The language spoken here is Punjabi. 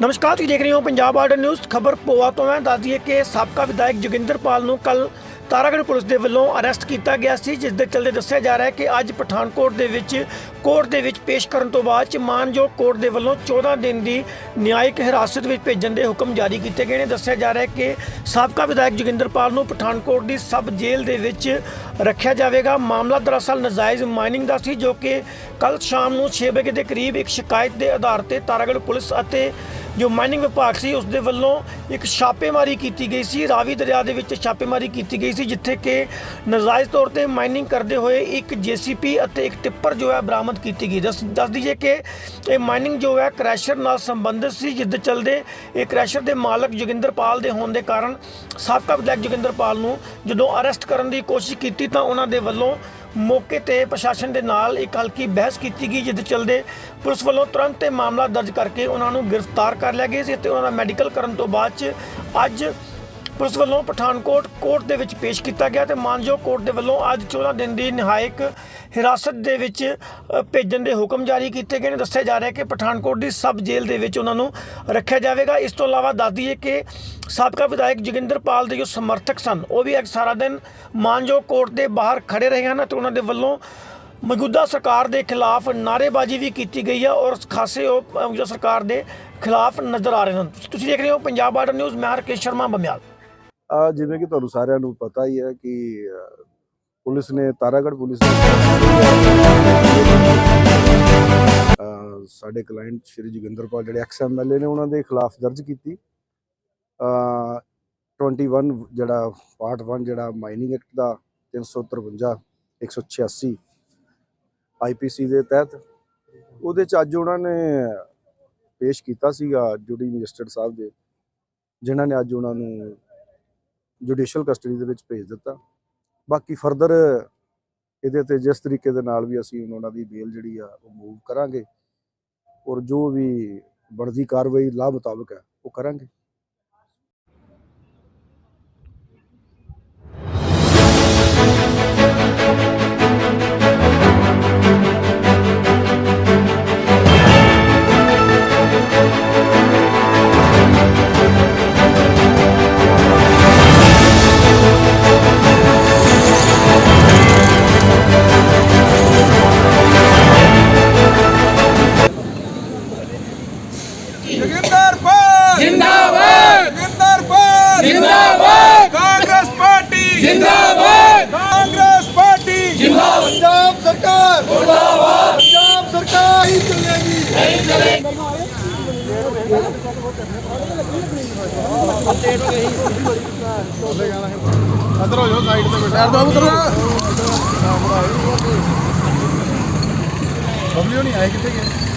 ਨਮਸਕਾਰ, ਤੁਸੀਂ ਦੇਖ ਰਹੇ ਹੋ ਪੰਜਾਬ ਆਰਡਰ ਨਿਊਜ਼। ਖਬਰ ਪੋਆ ਤੋਂ ਮੈਂ ਦੱਸ ਦਈਏ ਕਿ ਸਾਬਕਾ ਵਿਧਾਇਕ ਜੋਗਿੰਦਰਪਾਲ ਨੂੰ ਕੱਲ ਤਾਰਾਗੜ੍ਹ ਪੁਲਿਸ ਦੇ ਵੱਲੋਂ ਅਰੈਸਟ ਕੀਤਾ ਗਿਆ ਸੀ, ਜਿਸ ਦੇ ਚਲਦੇ ਦੱਸਿਆ ਜਾ ਰਿਹਾ ਹੈ ਕਿ ਅੱਜ ਪਠਾਨਕੋਟ ਦੇ ਵਿੱਚ ਕੋਰਟ ਦੇ ਵਿੱਚ ਪੇਸ਼ ਕਰਨ ਤੋਂ ਬਾਅਦ ਚ ਮਾਨਯੋਗ ਕੋਰਟ ਦੇ ਵੱਲੋਂ 14 ਦਿਨ ਦੀ ਨਿਆਇਕ ਹਿਰਾਸਤ ਵਿੱਚ ਭੇਜਣ ਦੇ ਹੁਕਮ ਜਾਰੀ ਕੀਤੇ ਗਏ ਨੇ। ਦੱਸਿਆ ਜਾ ਰਿਹਾ ਹੈ ਕਿ ਸਾਬਕਾ ਵਿਧਾਇਕ ਜੋਗਿੰਦਰਪਾਲ ਨੂੰ ਪਠਾਨਕੋਟ ਦੀ ਸਬ ਜੇਲ੍ਹ ਦੇ ਵਿੱਚ ਰੱਖਿਆ ਜਾਵੇਗਾ। ਮਾਮਲਾ ਦਰਅਸਲ ਨਜਾਇਜ਼ ਮਾਈਨਿੰਗ ਦਾ ਸੀ, ਜੋ ਕਿ ਕੱਲ ਸ਼ਾਮ ਨੂੰ 6 ਵਜੇ ਦੇ ਕਰੀਬ ਇੱਕ ਸ਼ਿਕਾਇਤ ਦੇ ਆਧਾਰ ਤੇ ਤਾਰਾਗੜ੍ਹ ਪੁਲਿਸ ਅਤੇ ਜੋ ਮਾਈਨਿੰਗ ਵਿਭਾਗ ਸੀ ਉਸ ਦੇ ਵੱਲੋਂ ਇੱਕ ਛਾਪੇਮਾਰੀ ਕੀਤੀ ਗਈ ਸੀ। ਰਾਵੀ ਦਰਿਆ ਦੇ ਵਿੱਚ ਛਾਪੇਮਾਰੀ ਕੀਤੀ ਗਈ ਸੀ, ਜਿੱਥੇ ਕਿ ਨਜਾਇਜ਼ ਤੌਰ ਤੇ ਮਾਈਨਿੰਗ ਕਰਦੇ ਹੋਏ ਇੱਕ ਜੀਸੀਪੀ ਅਤੇ ਇੱਕ ਟਿੱਪਰ ਜੋ ਹੈ ਬਰਾਮਦ ਕੀਤੀ ਗਈ। ਦੱਸ ਦੱਸ ਦਈਏ ਕਿ ਇਹ ਮਾਈਨਿੰਗ ਜੋ ਹੈ ਕ੍ਰੈਸ਼ਰ ਨਾਲ ਸੰਬੰਧਿਤ ਸੀ, ਜਿਸ ਦੇ ਚੱਲਦੇ ਇਹ ਕ੍ਰੈਸ਼ਰ ਦੇ ਮਾਲਕ ਜੋਗਿੰਦਰਪਾਲ ਦੇ ਹੋਣ ਦੇ ਕਾਰਨ ਸਾਬਕਾ ਵਿਧਾਇਕ ਜੋਗਿੰਦਰਪਾਲ ਨੂੰ ਜਦੋਂ ਅਰੈਸਟ ਕਰਨ ਦੀ ਕੋਸ਼ਿਸ਼ ਕੀਤੀ ਤਾਂ ਉਹਨਾਂ ਦੇ ਵੱਲੋਂ ਮੌਕੇ ਤੇ ਪ੍ਰਸ਼ਾਸਨ ਦੇ ਨਾਲ ਇੱਕ ਹਲਕੀ ਬਹਿਸ ਕੀਤੀ ਗਈ, ਜਿਸ ਚਲਦੇ ਪੁਲਿਸ ਵੱਲੋਂ ਤੁਰੰਤ ਇਹ ਮਾਮਲਾ ਦਰਜ ਕਰਕੇ ਉਹਨਾਂ ਨੂੰ ਗ੍ਰਿਫਤਾਰ ਕਰ ਲਿਆ ਗਿਆ ਸੀ ਤੇ ਉਹਨਾਂ ਦਾ ਮੈਡੀਕਲ ਕਰਨ ਤੋਂ ਬਾਅਦ ਚ ਅੱਜ ਪੁਲਿਸ ਵੱਲੋਂ ਪਠਾਨਕੋਟ ਕੋਰਟ ਦੇ ਵਿੱਚ ਪੇਸ਼ ਕੀਤਾ ਗਿਆ ਤੇ ਮਾਨਜੋ ਕੋਰਟ ਦੇ ਵੱਲੋਂ ਅੱਜ 14 ਦਿਨ ਦੀ ਨਿਹਾਇਕ ਹਿਰਾਸਤ ਦੇ ਵਿੱਚ ਭੇਜਣ ਦੇ ਹੁਕਮ ਜਾਰੀ ਕੀਤੇ ਗਏ ਨੇ। ਦੱਸਿਆ ਜਾ ਰਿਹਾ ਕਿ ਪਠਾਨਕੋਟ ਦੀ ਸਬ ਜੇਲ੍ਹ ਦੇ ਵਿੱਚ ਉਹਨਾਂ ਨੂੰ ਰੱਖਿਆ ਜਾਵੇਗਾ। ਇਸ ਤੋਂ ਇਲਾਵਾ ਦੱਸ ਦਈਏ ਕਿ ਸਾਬਕਾ ਵਿਧਾਇਕ ਜੋਗਿੰਦਰਪਾਲ ਦੇ ਜੋ ਸਮਰਥਕ ਸਨ, ਉਹ ਵੀ ਅੱਜ ਸਾਰਾ ਦਿਨ ਮਾਨਜੋ ਕੋਰਟ ਦੇ ਬਾਹਰ ਖੜੇ ਰਹੇ ਹਨ ਤੇ ਉਹਨਾਂ ਦੇ ਵੱਲੋਂ ਮੌਜੂਦਾ ਸਰਕਾਰ ਦੇ ਖਿਲਾਫ ਨਾਅਰੇਬਾਜ਼ੀ ਵੀ ਕੀਤੀ ਗਈ ਹੈ ਔਰ ਖਾਸੇ ਉਹ ਮੌਜੂਦਾ ਸਰਕਾਰ ਦੇ ਖਿਲਾਫ ਨਜ਼ਰ ਆ ਰਹੇ ਹਨ। ਤੁਸੀਂ ਦੇਖ ਰਹੇ ਹੋ ਪੰਜਾਬ ਆਰਡਰ ਨਿਊਜ਼, ਮੈਂ ਹਰਕੇਸ਼ ਸ਼ਰਮਾ, ਬਮਿਆਲ। ਜਿਵੇਂ ਕਿ ਤੁਹਾਨੂੰ ਸਾਰਿਆਂ ਨੂੰ ਪਤਾ ਹੀ ਹੈ ਕਿ ਪੁਲਿਸ ਨੇ, ਤਾਰਾਗੜ੍ਹ ਪੁਲਿਸ ਨੇ ਸਾਡੇ ਕਲਾਇੰਟ ਸ਼੍ਰੀ ਜੋਗਿੰਦਰਪਾਲ ਜਿਹੜੇ ਐਕਸ ਐਮਐਲਏ ਨੇ ਉਹਨਾਂ ਦੇ ਖਿਲਾਫ ਦਰਜ ਕੀਤੀ। ਅ 21 ਜਿਹੜਾ ਪਾਰਟ 1 ਜਿਹੜਾ ਮਾਈਨਿੰਗ ਐਕਟ ਦਾ 353 186 ਆਈਪੀਸੀ ਦੇ ਤਹਿਤ, ਉਹਦੇ ਚ ਅੱਜ ਉਹਨਾਂ ਨੇ ਪੇਸ਼ ਕੀਤਾ ਸੀਗਾ ਜੁਡੀ ਮੈਜਿਸਟਰੇਟ ਸਾਹਿਬ ਦੇ, ਜਿਨ੍ਹਾਂ ਨੇ ਅੱਜ ਉਹਨਾਂ ਨੂੰ ਜੁਡੀਸ਼ੀਅਲ ਕਸਟਡੀ ਦੇ ਵਿੱਚ ਭੇਜ ਦਿੱਤਾ। ਬਾਕੀ ਫਰਦਰ ਇਹਦੇ ਤੇ ਜਿਸ ਤਰੀਕੇ ਦੇ ਨਾਲ ਵੀ ਅਸੀਂ ਉਹਨਾਂ ਦੀ ਬੇਲ ਜਿਹੜੀ ਆ ਉਹ ਮੂਵ ਕਰਾਂਗੇ ਔਰ ਜੋ ਵੀ ਬਣਦੀ ਕਾਰਵਾਈ ਲਾਭ ਮੁਤਾਬਕ ਹੈ, ਉਹ ਕਰਾਂਗੇ। ਅਦਰ ਹੋ ਜਾਓ ਸਾਈਡ ਤੇ ਬੈਠਾ। ਬਾਬੂ ਉਧਰ। ਬਬਲੀ ਨਹੀਂ ਆਏ ਕਿੱਥੇ ਗਏ?